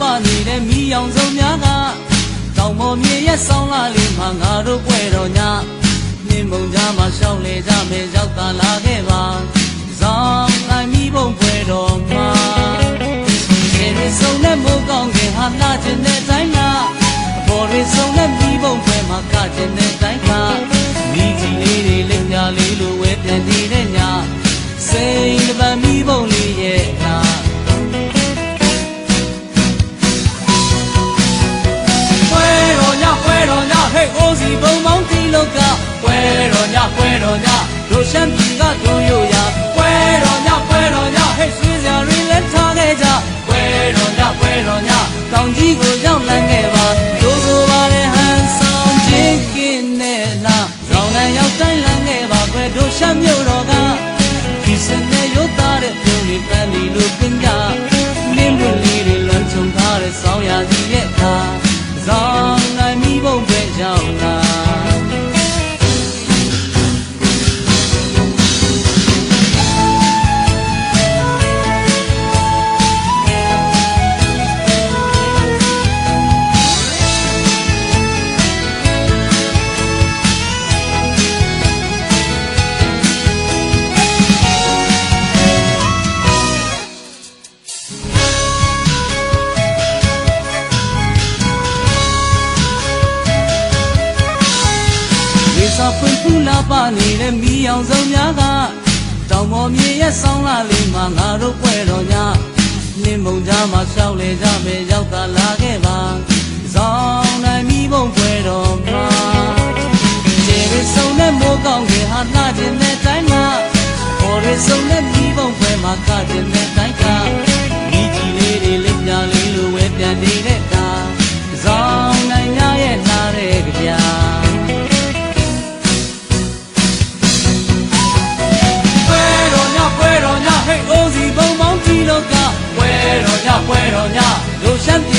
ပနေတဲ့မိအောင်စုံများကတောင်ပေါ်မြေရဲ့ဆောင်းလာလေးမှာငါတို့ပွဲတော်ညနှင်းမုံကြားမှာရှောင်းလေကြမယ်ရောက်တာလာခဲ့ပါဇောင်းနိုင်မိဘုံပွဲတော်မှာခြေရစုံနဲ့မိုးကောင်းခင်ဟာလာခြင်းတဲ့တိုင်းမှာအပေါ်ရစုံနဲ့မိဘုံပွဲမှာကခြင်းတဲ့တိုင်းမှာမိကြီးလေးတွေလက်ညာလေးလိုဝဲပြန်နေတဲ့ညစိန်တ ဟဲ့အိုးစီဘုံမောင်းတီလောက်ကပွဲတော်ညပွဲတော်ညတို့ရှမ်းပြည်ကတို့ရိုရပွဲတော်ညပွဲတော်ညဟဲ့ဆွေးစရာတွေလက်ထားခဲ့ကြပွဲတော်ညပွဲတော်ညတောင်ကြီးကိုရောက်လန်းခဲ့ပါတို့ကိုပါလေဟန်ဆောင်ချင်းကင်းနဲ့လာရောင်နဲ့ရောက်တိုင်းလန်းခဲ့ပါကွယ်တို့ရှမ်းမြို့ စာဖွင့်ဖူးလာပါနေတဲ့မိအောင်စုံများကတောင်မော်မြေရဲ့ဆောင်းလာလေးမှာငါတို့ပွဲတော်ညနှင်းမုံကြားမှာရှောက်လေကြမယ်ရောက်တာလာခဲ့ပါဆောင်းနိုင်မိဘုံပွဲတော်မှာခြေရစုံနဲ့မိုးကောင်းကင်ဟာလှခြင်းနဲ့တိုင်းမှာခေါ်ရစုံနဲ့မိဘုံပွဲမှာခခြင်းနဲ့တိုင်းကမိကြီးလေးတွေလက်ပြလေးလိုဝဲပြန်နေတဲ့ Santiago.